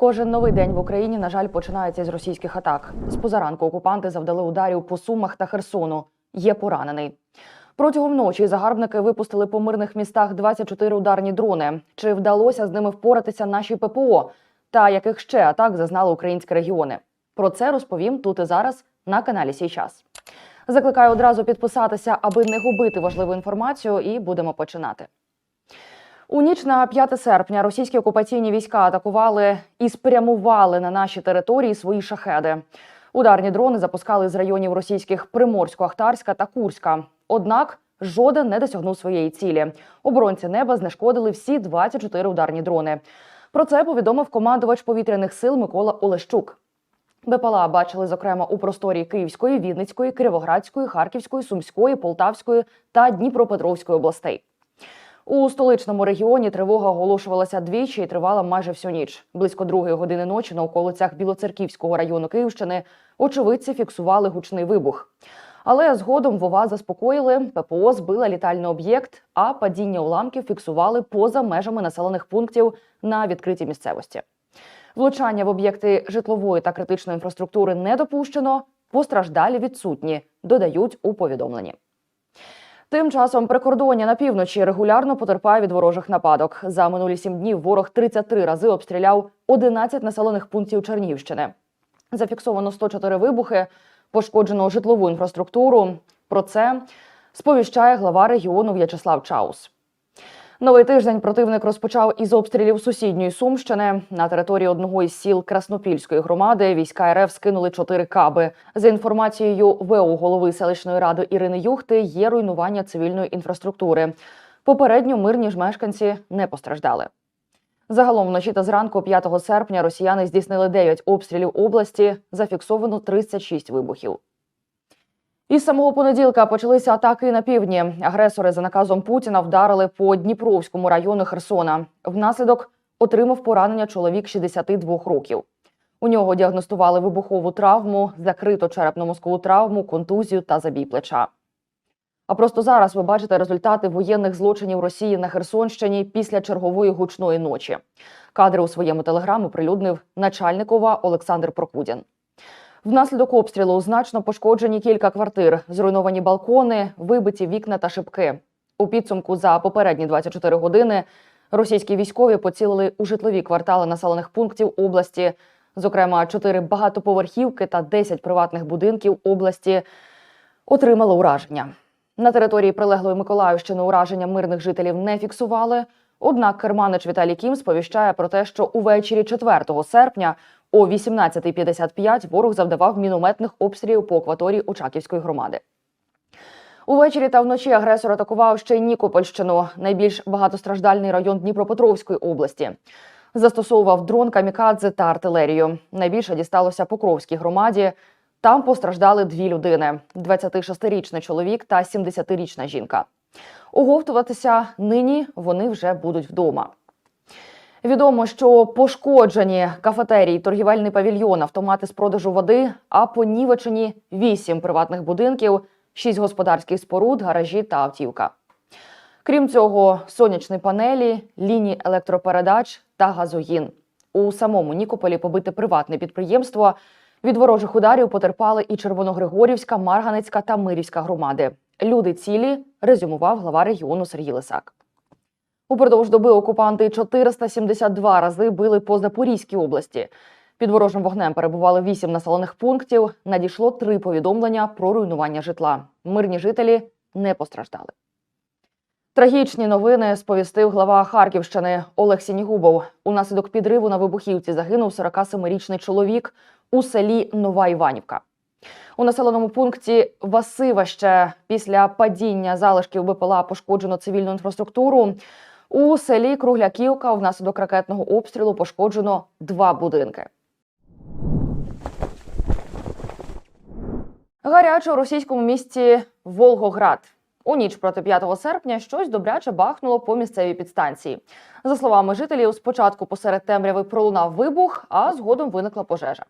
Кожен новий день в Україні, на жаль, починається з російських атак. З позаранку окупанти завдали ударів по Сумах та Херсону. Є поранений. Протягом ночі загарбники випустили по мирних містах 24 ударні дрони. Чи вдалося з ними впоратися наші ППО? Та яких ще атак зазнали українські регіони? Про це розповім тут і зараз на каналі Сій час. Закликаю одразу підписатися, аби не губити важливу інформацію, і будемо починати. У ніч на 5 серпня російські окупаційні війська атакували і спрямували на наші території свої шахеди. Ударні дрони запускали з районів російських Приморсько-Ахтарська та Курська. Однак жоден не досягнув своєї цілі. Оборонці неба знешкодили всі 24 ударні дрони. Про це повідомив командувач повітряних сил Микола Олещук. БПЛА бачили, зокрема, у просторі Київської, Вінницької, Кривоградської, Харківської, Сумської, Полтавської та Дніпропетровської областей. У столичному регіоні тривога оголошувалася двічі і тривала майже всю ніч. Близько другої години ночі на околицях Білоцерківського району Київщини очевидці фіксували гучний вибух. Але згодом вова заспокоїли, ППО збила літальний об'єкт, а падіння уламків фіксували поза межами населених пунктів на відкритій місцевості. Влучання в об'єкти житлової та критичної інфраструктури не допущено, постраждалі відсутні, додають у повідомленні. Тим часом прикордоння на півночі регулярно потерпає від ворожих нападок. За минулі сім днів ворог 33 рази обстріляв 11 населених пунктів Чернівщини. Зафіксовано 104 вибухи, пошкоджено житлову інфраструктуру. Про це сповіщає глава регіону В'ячеслав Чаус. Новий тиждень противник розпочав із обстрілів сусідньої Сумщини. На території одного із сіл Краснопільської громади війська РФ скинули чотири каби. За інформацією ВО голови селищної ради Ірини Юхти, є руйнування цивільної інфраструктури. Попередньо мирні ж мешканці не постраждали. Загалом вночі та зранку 5 серпня росіяни здійснили 9 обстрілів області, зафіксовано 36 вибухів. Із самого понеділка почалися атаки на півдні. Агресори за наказом Путіна вдарили по Дніпровському району Херсона. Внаслідок отримав поранення чоловік 62 років. У нього діагностували вибухову травму, закрито черепно-мозкову травму, контузію та забій плеча. А просто зараз ви бачите результати воєнних злочинів Росії на Херсонщині після чергової гучної ночі. Кадри у своєму телеграмі оприлюднив начальникова Олександр Прокудін. Внаслідок обстрілу значно пошкоджені кілька квартир, зруйновані балкони, вибиті вікна та шибки. У підсумку за попередні 24 години російські військові поцілили у житлові квартали населених пунктів області, зокрема, 4 багатоповерхівки та 10 приватних будинків області отримали ураження. На території прилеглої Миколаївщини ураження мирних жителів не фіксували. Однак керманич Віталій Кім сповіщає про те, що увечері 4 серпня о 18.55 ворог завдавав мінометних обстрілів по акваторії Очаківської громади. Увечері та вночі агресор атакував ще й Нікопольщину, найбільш багатостраждальний район Дніпропетровської області. Застосовував дрон камікадзе та артилерію. Найбільше дісталося Покровській громаді. Там постраждали дві людини: – 26-річний чоловік та 70-річна жінка. Оговтуватися нині вони вже будуть вдома. Відомо, що пошкоджені кафетерії, торгівельний павільйон, автомати з продажу води, а понівечені вісім приватних будинків, шість господарських споруд, гаражі та автівка. Крім цього, сонячні панелі, лінії електропередач та газогін. У самому Нікополі побите приватне підприємство. Від ворожих ударів потерпали і Червоногригорівська, Марганецька та Мирівська громади. Люди цілі, резюмував глава регіону Сергій Лисак. Упродовж доби окупанти 472 рази били по Запорізькій області. Під ворожим вогнем перебували вісім населених пунктів. Надійшло три повідомлення про руйнування житла. Мирні жителі не постраждали. Трагічні новини сповістив глава Харківщини Олег Сінігубов. Унаслідок підриву на вибухівці загинув 47-річний чоловік у селі Нова Іванівка. У населеному пункті Васиваще після падіння залишків БПЛА пошкоджено цивільну інфраструктуру. У селі Кругляківка внаслідок ракетного обстрілу пошкоджено два будинки. Гаряче у російському місті Волгоград. У ніч проти 5 серпня щось добряче бахнуло по місцевій підстанції. За словами жителів, спочатку посеред темряви пролунав вибух, а згодом виникла пожежа.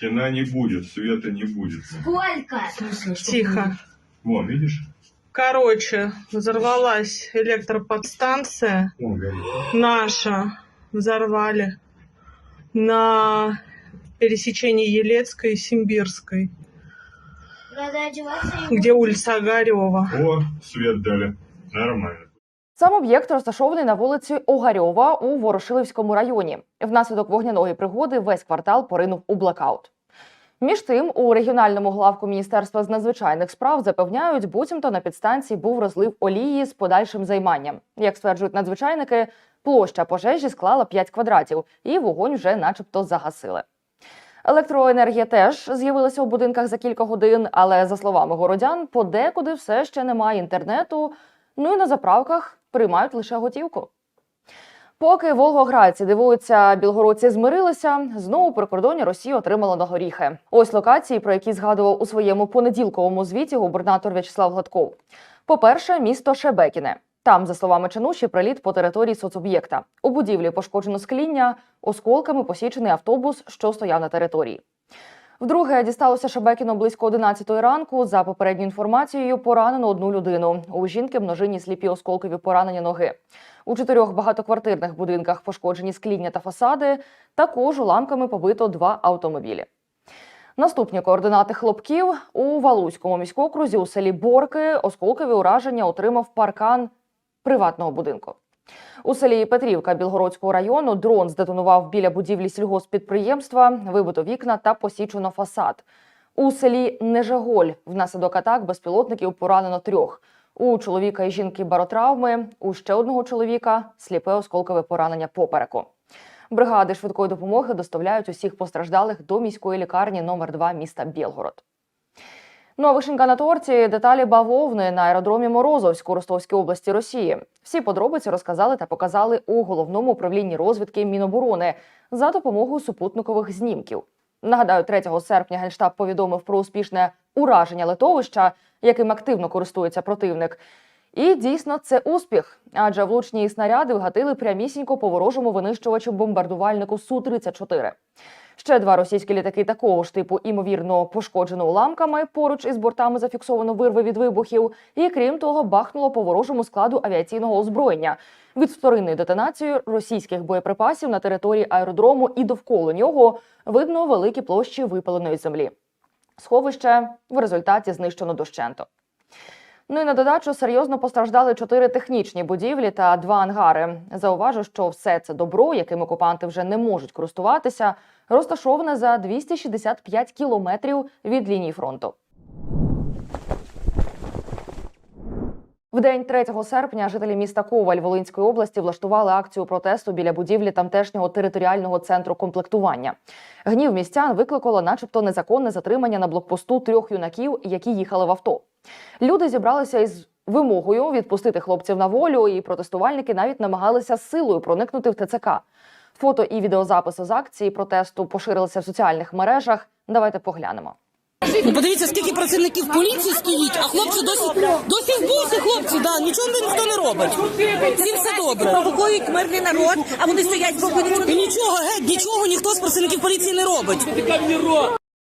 Тена не будет, света не будет. Сколько? Тихо. Вон, видишь? Короче, взорвалась электроподстанция наша. Взорвали. на пересечении Елецкой и Симбирской, где улица Огарева. О, свет дали. Нормально. Сам об'єкт розташований на вулиці Огарьова у Ворошилівському районі. Внаслідок вогняної пригоди весь квартал поринув у блекаут. Між тим, у регіональному главку Міністерства з надзвичайних справ запевняють, буцімто на підстанції був розлив олії з подальшим займанням. Як стверджують надзвичайники, площа пожежі склала 5 квадратів, і вогонь вже, начебто, загасили. Електроенергія теж з'явилася у будинках за кілька годин, але за словами городян, подекуди все ще немає інтернету. Ну і на заправках приймають лише готівку. Поки волгоградці дивуються, білгородці змирилися, знову прикордоння Росії отримала на горіхи. Ось локації, про які згадував у своєму понеділковому звіті губернатор В'ячеслав Гладков. По-перше, місто Шебекіне. Там, за словами Чинуші, приліт по території соцоб'єкта. У будівлі пошкоджено скління, осколками посічений автобус, що стояв на території. Вдруге дісталося Шебекіно близько 11 ранку. За попередньою інформацією, поранено одну людину. У жінки множинні сліпі осколкові поранення ноги. У чотирьох багатоквартирних будинках пошкоджені скління та фасади. Також уламками побито два автомобілі. Наступні координати хлопків у Валуському міськокрузі у селі Борки осколкові ураження отримав паркан приватного будинку. У селі Петрівка Білгородського району дрон здетонував біля будівлі сільгоспідприємства, вибито вікна та посічено фасад. У селі Нежеголь внаслідок атак безпілотників поранено трьох. У чоловіка і жінки баротравми, у ще одного чоловіка сліпе осколкове поранення попереку. Бригади швидкої допомоги доставляють усіх постраждалих до міської лікарні номер 2 міста Білгород. Ну а вишенька на торті деталі бавовни на аеродромі Морозовську Ростовській області Росії. Всі подробиці розказали та показали у головному управлінні розвідки Міноборони за допомогою супутникових знімків. Нагадаю, 3 серпня генштаб повідомив про успішне ураження литовища, яким активно користується противник. І дійсно це успіх, адже влучні снаряди вгатили прямісінько по ворожому винищувачу бомбардувальнику су 34 Ще два російські літаки такого ж типу, імовірно, пошкоджено уламками. Поруч із бортами зафіксовано вирви від вибухів. І крім того, бахнуло по ворожому складу авіаційного озброєння. Від вторинної детонації російських боєприпасів на території аеродрому і довкола нього видно великі площі випаленої землі. Сховище в результаті знищено дощенто. Ну і на додачу серйозно постраждали чотири технічні будівлі та два ангари. Зауважу, що все це добро, яким окупанти вже не можуть користуватися, розташоване за 265 кілометрів від лінії фронту. В день 3 серпня жителі міста Коваль Волинської області влаштували акцію протесту біля будівлі тамтешнього територіального центру комплектування. Гнів містян викликало, начебто, незаконне затримання на блокпосту трьох юнаків, які їхали в авто. Люди зібралися із вимогою відпустити хлопців на волю, і протестувальники навіть намагалися силою проникнути в ТЦК. Фото і відеозаписи з акції протесту поширилися в соціальних мережах. Давайте поглянемо. Ну, подивіться, скільки працівників поліції стоїть, а хлопці досі досі в бусі, хлопці, да, нічого ніхто не робить. Всім все добре. провокують мирний народ, а вони стоять спокійно. І нічого, геть, нічого ніхто з працівників поліції не робить.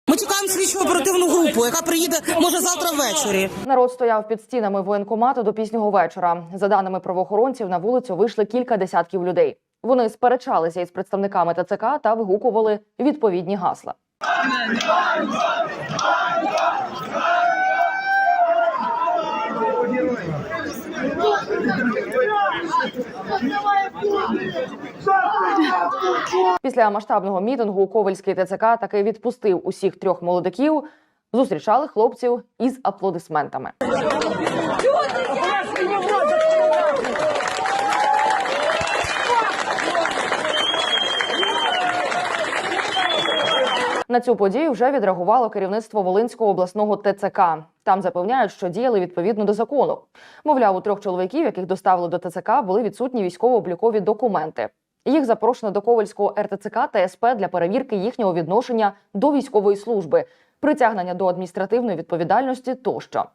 Ми чекаємо слідчу оперативну групу, яка приїде може завтра ввечері. Народ стояв під стінами воєнкомату до пізнього вечора. За даними правоохоронців, на вулицю вийшли кілька десятків людей. Вони сперечалися із представниками ТЦК та вигукували відповідні гасла. Після масштабного мітингу Ковальський ТЦК таки відпустив усіх трьох молодиків. Зустрічали хлопців із аплодисментами. На цю подію вже відреагувало керівництво Волинського обласного ТЦК. Там запевняють, що діяли відповідно до закону. Мовляв, у трьох чоловіків, яких доставили до ТЦК, були відсутні військово-облікові документи. Їх запрошено до Ковальського РТЦК та СП для перевірки їхнього відношення до військової служби, притягнення до адміністративної відповідальності тощо.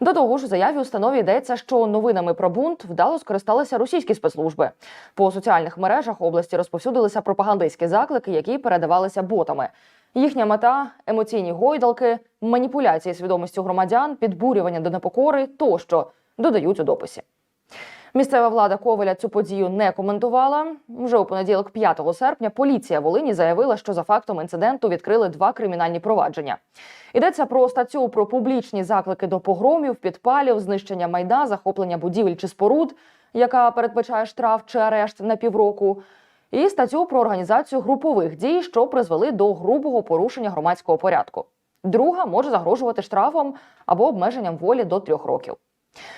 До того ж, у заяві установі йдеться, що новинами про бунт вдало скористалися російські спецслужби. По соціальних мережах області розповсюдилися пропагандистські заклики, які передавалися ботами. Їхня мета емоційні гойдалки, маніпуляції свідомістю громадян, підбурювання до непокори тощо додають у дописі. Місцева влада Ковеля цю подію не коментувала. Вже у понеділок, 5 серпня, поліція Волині заявила, що за фактом інциденту відкрили два кримінальні провадження. Йдеться про статтю про публічні заклики до погромів, підпалів, знищення майна, захоплення будівель чи споруд, яка передбачає штраф чи арешт на півроку. І статтю про організацію групових дій, що призвели до грубого порушення громадського порядку. Друга може загрожувати штрафом або обмеженням волі до трьох років.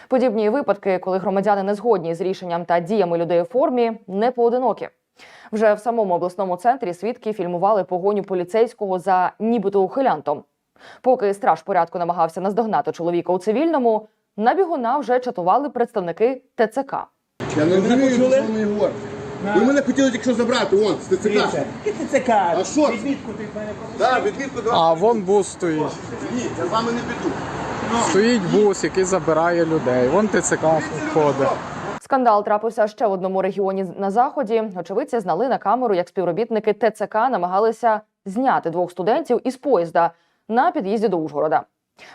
Подібні випадки, коли громадяни не згодні з рішенням та діями людей у формі, не поодинокі. Вже в самому обласному центрі свідки фільмували погоню поліцейського за нібито ухилянтом. Поки страж порядку намагався наздогнати чоловіка у цивільному, на бігуна вже чатували представники ТЦК. Я не розумію, що з вами говорите. Ви мене хотіли тільки що забрати, вон, з ТЦК. ТЦК, А що? відмітку ти в мене Так. А вон бус стоїть. Ні, я з вами не піду. Стоїть бус, який забирає людей. Вон ТЦК ходить. Скандал трапився ще в одному регіоні на заході. Очевидці знали на камеру, як співробітники ТЦК намагалися зняти двох студентів із поїзда на під'їзді до Ужгорода.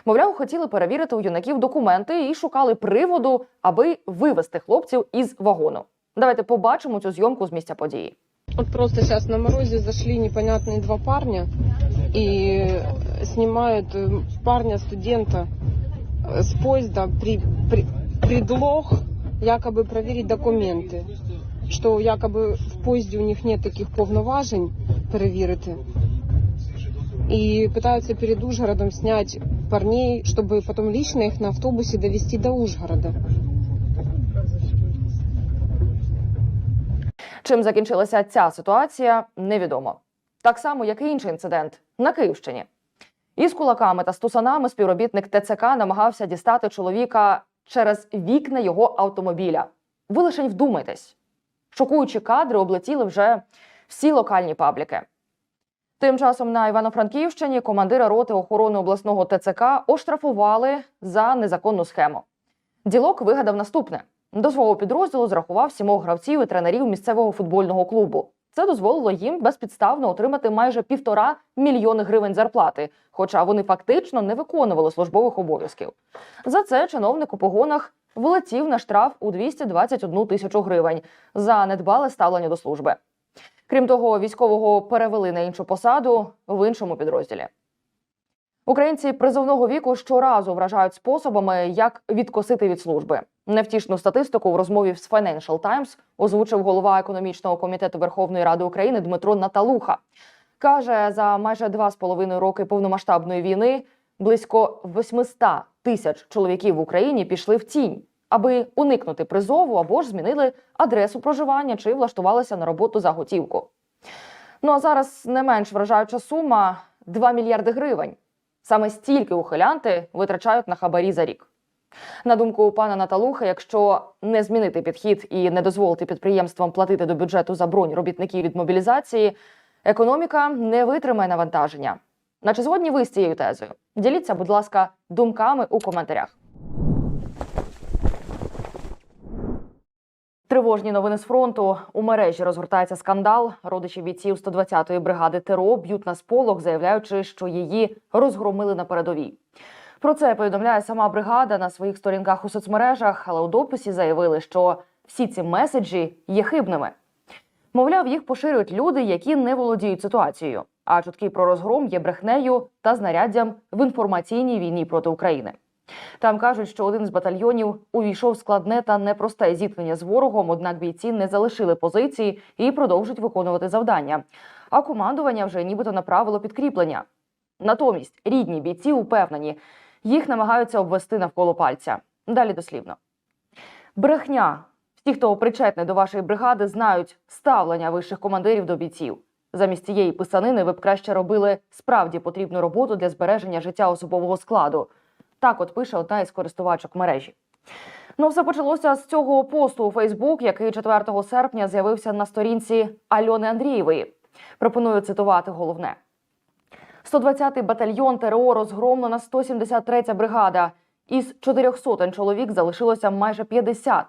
Мовляв, хотіли перевірити у юнаків документи і шукали приводу, аби вивести хлопців із вагону. Давайте побачимо цю зйомку з місця події. Вот просто сейчас на морозе зашли непонятные два парня и снимают э, парня студента э, с поезда при, при- предлог якобы проверить документы, что якобы в поезде у них нет таких повноважень перевірити. И пытаются перед Ужгородом снять парней, чтобы потом лично их на автобусе довести до Ужгорода. Чим закінчилася ця ситуація, невідомо. Так само, як і інший інцидент на Київщині. Із кулаками та стусанами співробітник ТЦК намагався дістати чоловіка через вікна його автомобіля. Ви лишень вдумайтесь. Шокуючі кадри облетіли вже всі локальні пабліки. Тим часом на Івано-Франківщині командира роти охорони обласного ТЦК оштрафували за незаконну схему. Ділок вигадав наступне: до свого підрозділу зрахував сімох гравців і тренерів місцевого футбольного клубу. Це дозволило їм безпідставно отримати майже півтора мільйони гривень зарплати, хоча вони фактично не виконували службових обов'язків. За це чиновник у погонах влетів на штраф у 221 тисячу гривень за недбале ставлення до служби. Крім того, військового перевели на іншу посаду в іншому підрозділі. Українці призовного віку щоразу вражають способами, як відкосити від служби. Невтішну статистику в розмові з Financial Times озвучив голова економічного комітету Верховної Ради України Дмитро Наталуха. Каже, за майже два з половиною роки повномасштабної війни близько 800 тисяч чоловіків в Україні пішли в тінь, аби уникнути призову або ж змінили адресу проживання чи влаштувалися на роботу за готівку. Ну а зараз не менш вражаюча сума 2 мільярди гривень. Саме стільки ухилянти витрачають на хабарі за рік. На думку пана Наталухи, якщо не змінити підхід і не дозволити підприємствам платити до бюджету за бронь робітників від мобілізації, економіка не витримає навантаження. Наче згодні ви з цією тезою? Діліться, будь ласка, думками у коментарях. Тривожні новини з фронту у мережі розгортається скандал. Родичі бійців 120-ї бригади ТРО б'ють на сполох, заявляючи, що її розгромили на передовій. Про це повідомляє сама бригада на своїх сторінках у соцмережах, але у дописі заявили, що всі ці меседжі є хибними. Мовляв, їх поширюють люди, які не володіють ситуацією. А чутки про розгром є брехнею та знаряддям в інформаційній війні проти України. Там кажуть, що один з батальйонів увійшов в складне та непросте зіткнення з ворогом, однак бійці не залишили позиції і продовжують виконувати завдання. А командування вже нібито направило підкріплення. Натомість рідні бійці упевнені, їх намагаються обвести навколо пальця. Далі дослівно. Брехня. Всі, хто причетний до вашої бригади, знають ставлення вищих командирів до бійців. Замість цієї писанини ви б краще робили справді потрібну роботу для збереження життя особового складу. Так от пише одна із користувачок мережі. Ну, все почалося з цього посту у Фейсбук, який 4 серпня з'явився на сторінці Альони Андрієвої. Пропоную цитувати головне. 120-й батальйон ТРО розгромлена 173-я бригада. Із 400 чоловік залишилося майже 50.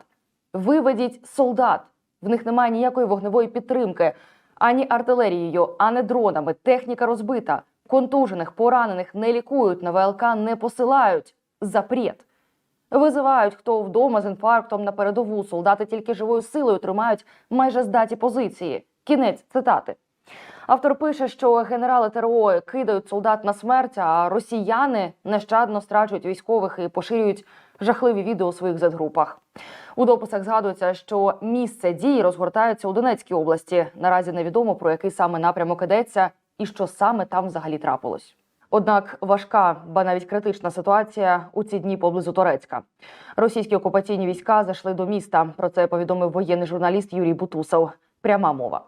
Виведіть солдат. В них немає ніякої вогневої підтримки, ані артилерією, ані дронами. Техніка розбита. Контужених, поранених не лікують, на ВЛК не посилають. Запрет. Визивають, хто вдома з інфарктом на передову. Солдати тільки живою силою тримають майже здаті позиції. Кінець цитати. Автор пише, що генерали ТРО кидають солдат на смерть, а росіяни нещадно страчують військових і поширюють жахливі відео у своїх зет-групах. У дописах згадується, що місце дії розгортається у Донецькій області. Наразі невідомо про який саме напрямок ідеться і що саме там взагалі трапилось. Однак важка, ба навіть критична ситуація у ці дні поблизу Торецька. Російські окупаційні війська зайшли до міста. Про це повідомив воєнний журналіст Юрій Бутусов. Пряма мова.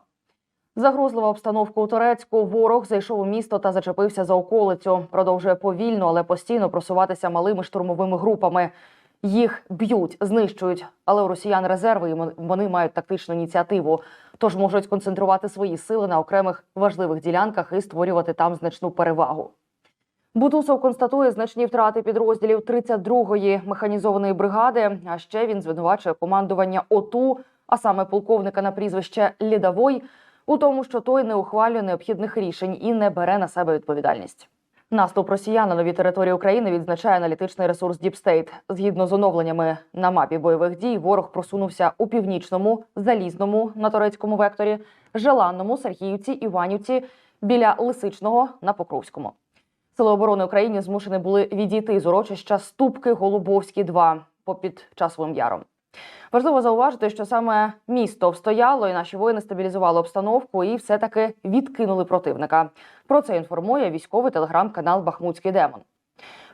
Загрозлива обстановка у Турецьку. Ворог зайшов у місто та зачепився за околицю. Продовжує повільно, але постійно просуватися малими штурмовими групами. Їх б'ють, знищують, але у росіян резерви і вони мають тактичну ініціативу, тож можуть концентрувати свої сили на окремих важливих ділянках і створювати там значну перевагу. Бутусов констатує значні втрати підрозділів 32-ї механізованої бригади. А ще він звинувачує командування ОТУ, а саме полковника на прізвище Лідовой, у тому, що той не ухвалює необхідних рішень і не бере на себе відповідальність. Наступ росіян на нові території України відзначає аналітичний ресурс Deep State. Згідно з оновленнями на мапі бойових дій, ворог просунувся у північному, залізному на турецькому векторі, Желанному, Сергіївці, Іванівці, біля Лисичного на Покровському. Сили оборони України змушені були відійти з урочища Ступки Голубовські 2 попід часовим яром. Важливо зауважити, що саме місто встояло, і наші воїни стабілізували обстановку і все таки відкинули противника. Про це інформує військовий телеграм-канал Бахмутський Демон.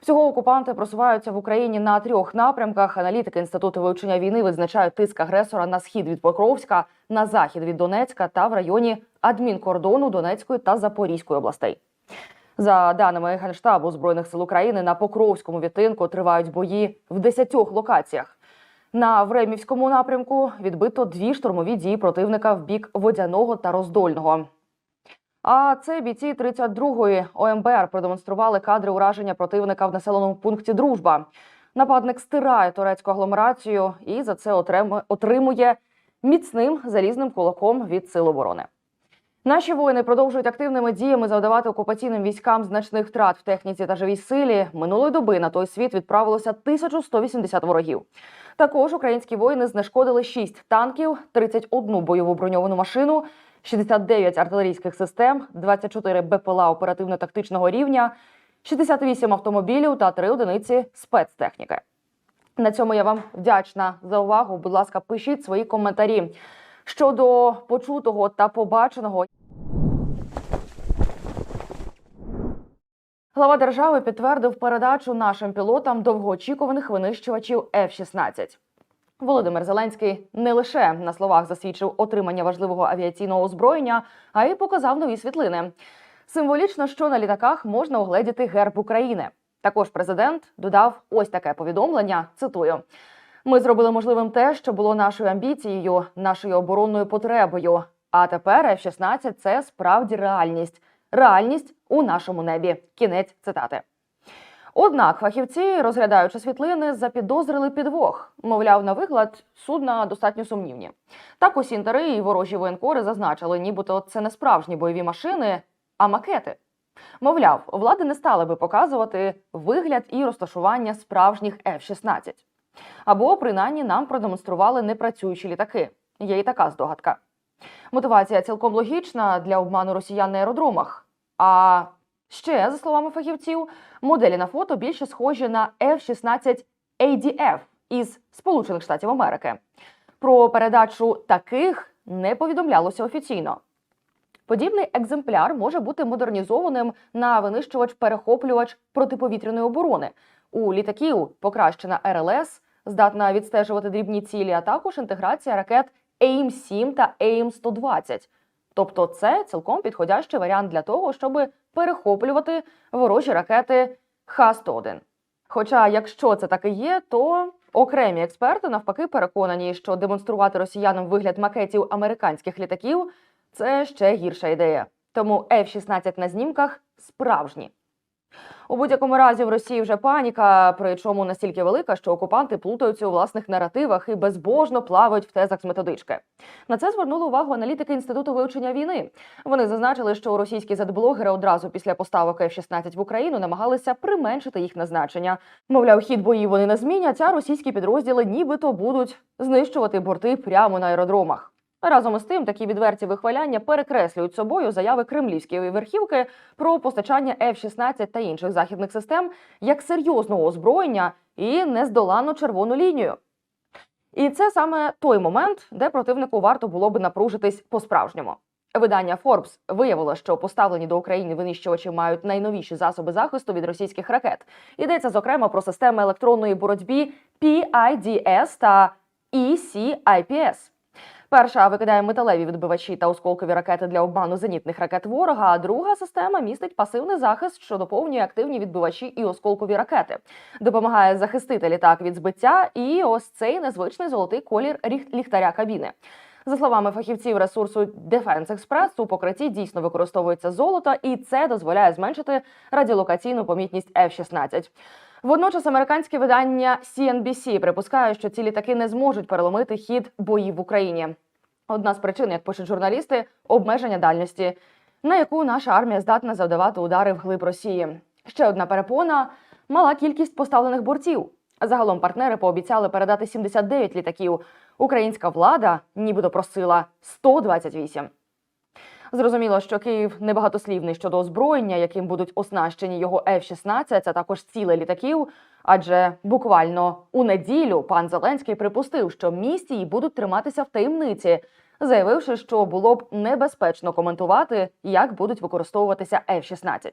Всього окупанти просуваються в Україні на трьох напрямках. Аналітики інституту вивчення війни визначають тиск агресора на схід від Покровська, на захід від Донецька та в районі адмінкордону Донецької та Запорізької областей. За даними Генштабу збройних сил України, на Покровському відтинку тривають бої в 10 локаціях. На Времівському напрямку відбито дві штурмові дії противника в бік Водяного та Роздольного. А це бійці 32-ї ОМБР продемонстрували кадри ураження противника в населеному пункті Дружба. Нападник стирає турецьку агломерацію і за це отримує міцним залізним кулаком від сил оборони. Наші воїни продовжують активними діями завдавати окупаційним військам значних втрат в техніці та живій силі. Минулої доби на той світ відправилося 1180 ворогів. Також українські воїни знешкодили 6 танків, 31 бойову броньовану машину, 69 артилерійських систем, 24 БПЛА оперативно-тактичного рівня, 68 автомобілів та 3 одиниці спецтехніки. На цьому я вам вдячна за увагу. Будь ласка, пишіть свої коментарі щодо почутого та побаченого. Глава держави підтвердив передачу нашим пілотам довгоочікуваних винищувачів F-16. Володимир Зеленський не лише на словах засвідчив отримання важливого авіаційного озброєння, а й показав нові світлини. Символічно, що на літаках можна огледіти герб України. Також президент додав ось таке повідомлення. Цитую: ми зробили можливим те, що було нашою амбіцією, нашою оборонною потребою. А тепер F-16 – це справді реальність. Реальність у нашому небі. Кінець цитати. Однак фахівці, розглядаючи світлини, запідозрили підвох. Мовляв, на вигляд судна достатньо сумнівні. Так усі інтери і ворожі воєнкори зазначили, нібито це не справжні бойові машини, а макети. Мовляв, влади не стали би показувати вигляд і розташування справжніх F-16. Або принаймні нам продемонстрували непрацюючі літаки. Є і така здогадка. Мотивація цілком логічна для обману росіян на аеродромах. А ще, за словами фахівців, моделі на фото більше схожі на F-16 ADF із Сполучених Штатів Америки. Про передачу таких не повідомлялося офіційно. Подібний екземпляр може бути модернізованим на винищувач-перехоплювач протиповітряної оборони. У літаків покращена РЛС, здатна відстежувати дрібні цілі, а також інтеграція ракет AIM-7 та AIM-120. Тобто це цілком підходящий варіант для того, щоб перехоплювати ворожі ракети Х-101. Хоча, якщо це таки є, то окремі експерти навпаки переконані, що демонструвати росіянам вигляд макетів американських літаків це ще гірша ідея. Тому F-16 на знімках справжні. У будь-якому разі в Росії вже паніка, причому настільки велика, що окупанти плутаються у власних наративах і безбожно плавають в тезах з методички. На це звернули увагу аналітики інституту вивчення війни. Вони зазначили, що російські задблогери одразу після поставок F-16 в Україну намагалися применшити їх назначення. Мовляв, хід боїв вони не змінять, а російські підрозділи нібито будуть знищувати борти прямо на аеродромах. Разом із тим, такі відверті вихваляння перекреслюють собою заяви кремлівської верхівки про постачання F-16 та інших західних систем як серйозного озброєння і нездоланну червону лінію. І це саме той момент, де противнику варто було би напружитись по-справжньому. Видання Forbes виявило, що поставлені до України винищувачі мають найновіші засоби захисту від російських ракет. Йдеться зокрема про системи електронної боротьби PIDS та ECIPS. Перша викидає металеві відбивачі та осколкові ракети для обману зенітних ракет ворога. А друга система містить пасивний захист, що доповнює активні відбивачі і осколкові ракети, допомагає захистити літак від збиття. І ось цей незвичний золотий колір ліхтаря кабіни. За словами фахівців ресурсу Defense Express, у покритті дійсно використовується золото, і це дозволяє зменшити радіолокаційну помітність F-16. Водночас американське видання CNBC припускає, що ці літаки не зможуть переломити хід боїв в Україні. Одна з причин, як пишуть журналісти, обмеження дальності, на яку наша армія здатна завдавати удари вглиб Росії. Ще одна перепона мала кількість поставлених бортів. Загалом партнери пообіцяли передати 79 літаків. Українська влада нібито просила 128. Зрозуміло, що Київ небагатослівний щодо озброєння, яким будуть оснащені його F-16, а також ціле літаків. Адже буквально у неділю пан Зеленський припустив, що місії будуть триматися в таємниці, заявивши, що було б небезпечно коментувати, як будуть використовуватися F-16.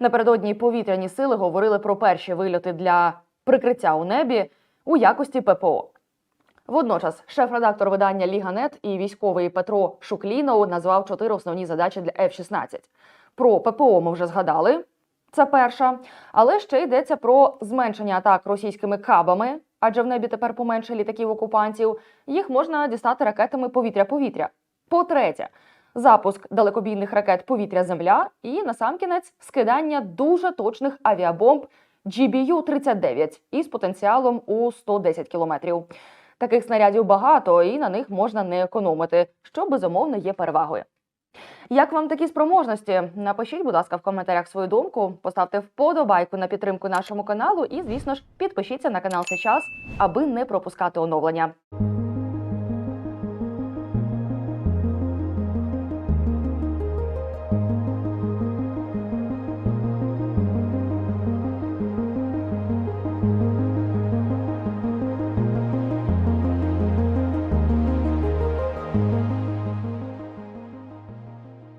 Напередодні повітряні сили говорили про перші вильоти для прикриття у небі у якості ППО. Водночас, шеф-редактор видання Ліга.нет і військовий Петро Шуклінов назвав чотири основні задачі для F-16. Про ППО ми вже згадали. Це перша, але ще йдеться про зменшення атак російськими кабами, адже в небі тепер поменше літаків окупантів. Їх можна дістати ракетами повітря-повітря. По-третє, запуск далекобійних ракет повітря-земля і насамкінець скидання дуже точних авіабомб GBU-39 із потенціалом у 110 кілометрів. Таких снарядів багато, і на них можна не економити, що безумовно є перевагою. Як вам такі спроможності? Напишіть, будь ласка, в коментарях свою думку, поставте вподобайку на підтримку нашому каналу і, звісно ж, підпишіться на канал сейчас, час, аби не пропускати оновлення.